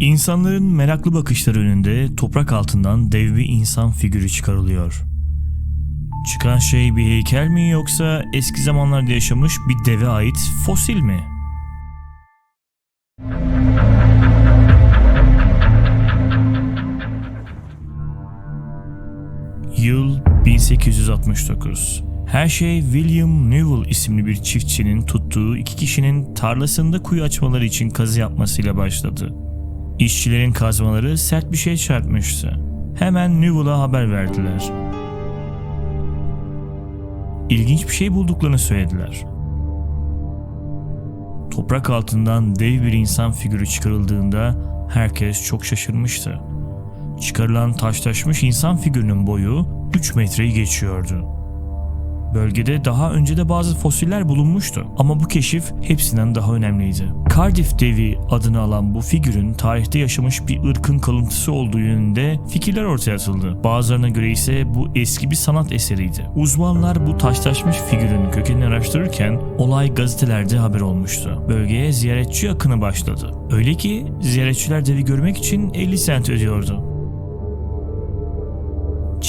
İnsanların meraklı bakışları önünde toprak altından dev bir insan figürü çıkarılıyor. Çıkan şey bir heykel mi yoksa eski zamanlarda yaşamış bir deve ait fosil mi? Yıl 1869. Her şey William Newell isimli bir çiftçinin tuttuğu iki kişinin tarlasında kuyu açmaları için kazı yapmasıyla başladı. İşçilerin kazmaları sert bir şey çarpmıştı. Hemen Newell'a haber verdiler. İlginç bir şey bulduklarını söylediler. Toprak altından dev bir insan figürü çıkarıldığında herkes çok şaşırmıştı. Çıkarılan taşlaşmış insan figürünün boyu 3 metreyi geçiyordu. Bölgede daha önce de bazı fosiller bulunmuştu ama bu keşif hepsinden daha önemliydi. Cardiff devi adını alan bu figürün tarihte yaşamış bir ırkın kalıntısı olduğu yönünde fikirler ortaya atıldı. Bazılarına göre ise bu eski bir sanat eseriydi. Uzmanlar bu taşlaşmış figürün kökenini araştırırken olay gazetelerde haber olmuştu. Bölgeye ziyaretçi akını başladı. Öyle ki ziyaretçiler devi görmek için 50 sent ödüyordu.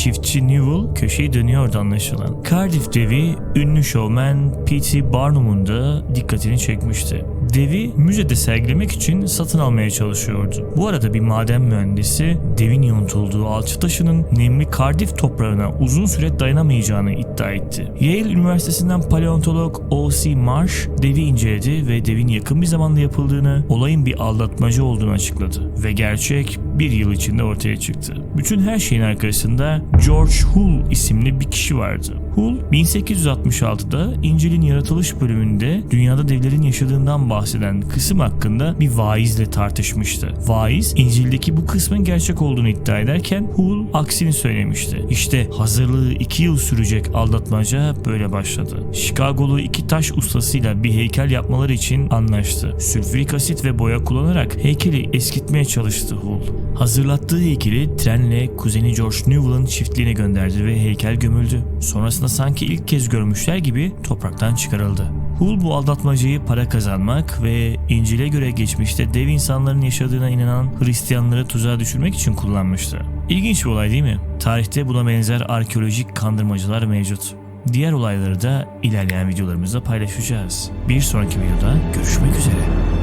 Çiftçi Newell köşeyi dönüyordu anlaşılan. Cardiff devi ünlü şovmen P.T. Barnum'un da dikkatini çekmişti. Devi müzede sergilemek için satın almaya çalışıyordu. Bu arada bir maden mühendisi devin yontulduğu alçı taşının nemli Cardiff toprağına uzun süre dayanamayacağını iddia etti. Yale Üniversitesi'nden paleontolog O.C. Marsh devi inceledi ve devin yakın bir zamanda yapıldığını, olayın bir aldatmaca olduğunu açıkladı. Ve gerçek bir yıl içinde ortaya çıktı. Bütün her şeyin arkasında George Hull isimli bir kişi vardı. Hull 1866'da İncil'in yaratılış bölümünde dünyada devlerin yaşadığından bahseden kısım hakkında bir vaizle tartışmıştı. Vaiz İncil'deki bu kısmın gerçek olduğunu iddia ederken Hull aksini söylemişti. İşte hazırlığı 2 yıl sürecek aldatmaca böyle başladı. Chicago'lu iki taş ustasıyla bir heykel yapmaları için anlaştı. Sülfürik asit ve boya kullanarak heykeli eskitmeye çalıştı Hull. Hazırlattığı heykeli trenle kuzeni George Newell'ın çiftliğine gönderdi ve heykel gömüldü. Sonrasında sanki ilk kez görmüşler gibi topraktan çıkarıldı. Hull bu aldatmacayı para kazanmak ve İncil'e göre geçmişte dev insanların yaşadığına inanan Hristiyanları tuzağa düşürmek için kullanmıştı. İlginç bir olay değil mi? Tarihte buna benzer arkeolojik kandırmacılar mevcut. Diğer olayları da ilerleyen videolarımızda paylaşacağız. Bir sonraki videoda görüşmek üzere.